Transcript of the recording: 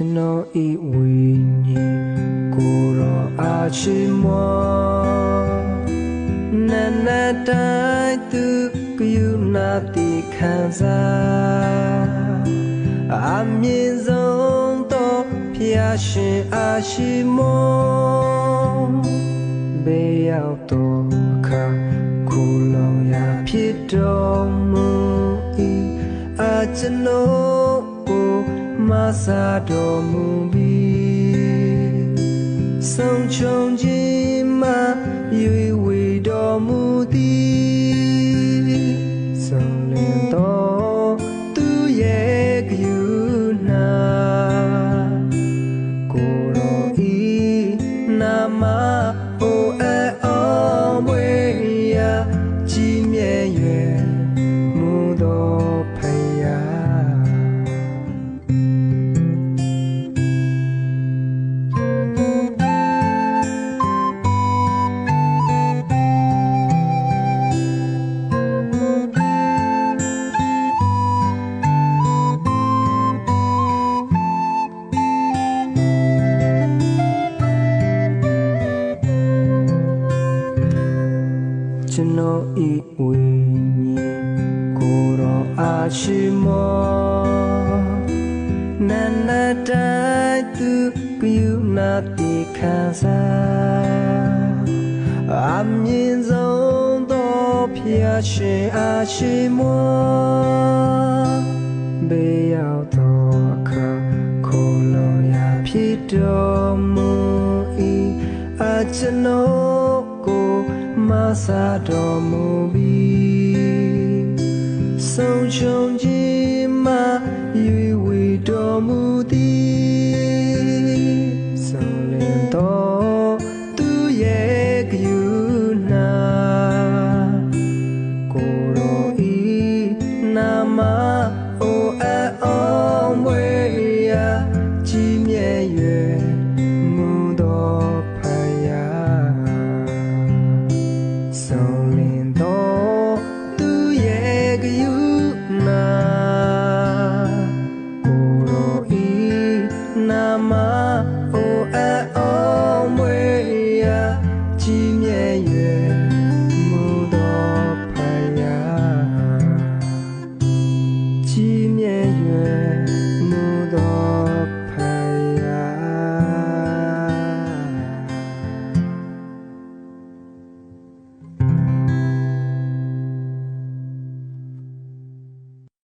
ဤဝိညာဉ်ကိုယ်တော်အားရှိမောနနတိုင်းသူကယူနာတိခံစားအမြင့်ဆုံးသောဖျားရှင်အားရှိမောဘေးရောက်တော့အခါခုလောင်ရာဖြစ်တော်မူ၏အကျွန်ုပ်ကို မဆာတော်မူပြီးဆုံးချုံခြင်းမှရွေဝေတော်မူသည်ဆုံးလင်တော်သူရဲ့ကယူနာကိုယ်တော်ဤနာမအိုအအောမွေရာကြည်မြဲ၍မူ ကျွန်တော်ဤဝိညာဉ်ကိုယ်တော်အားရှိမောနန္နတိုင်းသူကယူနာတိခံစားအမြင့်ဆုံးသောဖျားရှင်အားရှိမောဘေးရောက်သောအခါခေါ်လို့ရဖြစ်တော်မူ၏အကျွန်ုပ်ကို မဆာတော်မူပြီးဆုံးချုံခြင်းမှရွေဝေတော်မူသည်